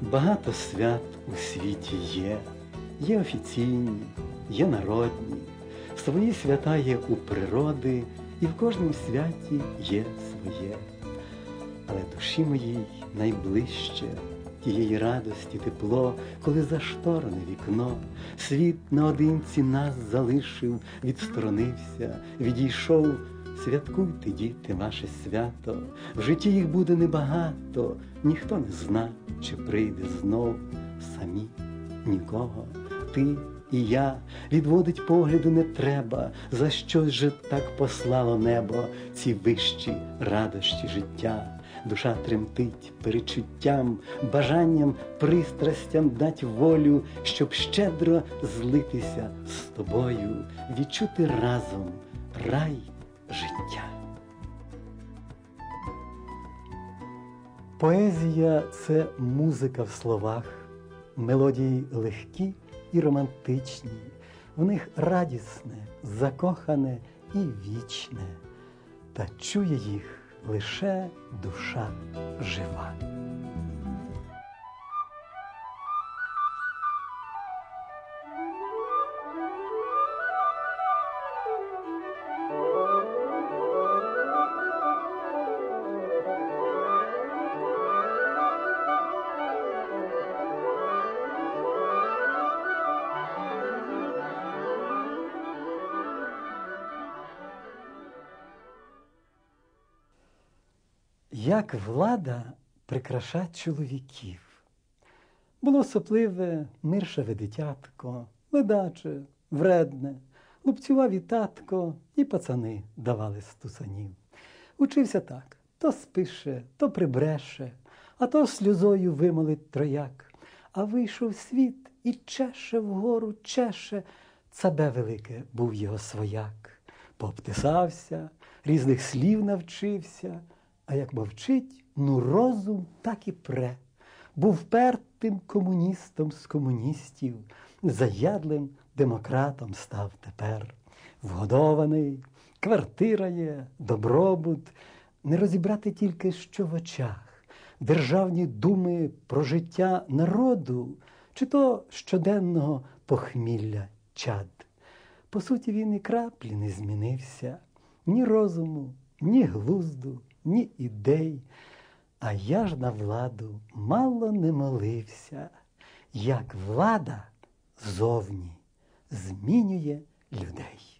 Багато свят у світі є, є офіційні, є народні, свої свята є у природи, і в кожному святі є своє. Але душі моїй найближче тієї радості тепло, коли зашторене вікно, світ наодинці нас залишив, відсторонився, відійшов. Святкуйте, діти, ваше свято, в житті їх буде небагато, ніхто не зна, чи прийде знов самі нікого. Ти і я відводить погляду не треба, за що же так послало небо ці вищі радощі життя. Душа тремтить перечуттям, бажанням, пристрастям дать волю, щоб щедро злитися з тобою, відчути разом рай життя. Поезія це музика в словах, мелодії легкі і романтичні, в них радісне, закохане і вічне, та чує їх лише душа жива. Як влада прикрашать чоловіків. Було сопливе, миршаве дитятко, ледаче, вредне, лупцював і татко, і пацани давали стусанів. Учився так то спише, то прибреше, а то сльозою вимолить трояк. А вийшов світ і чеше вгору, чеше. Цабе велике був його свояк. Пообтисався, різних слів навчився. А як мовчить, ну розум так і пре. Був впертим комуністом з комуністів, заядлим демократом став тепер. Вгодований, квартира є, добробут, не розібрати тільки, що в очах, державні думи про життя народу, чи то щоденного похмілля чад. По суті, він і краплі не змінився, ні розуму, ні глузду ні ідей, а я ж на владу мало не молився, як влада зовні змінює людей.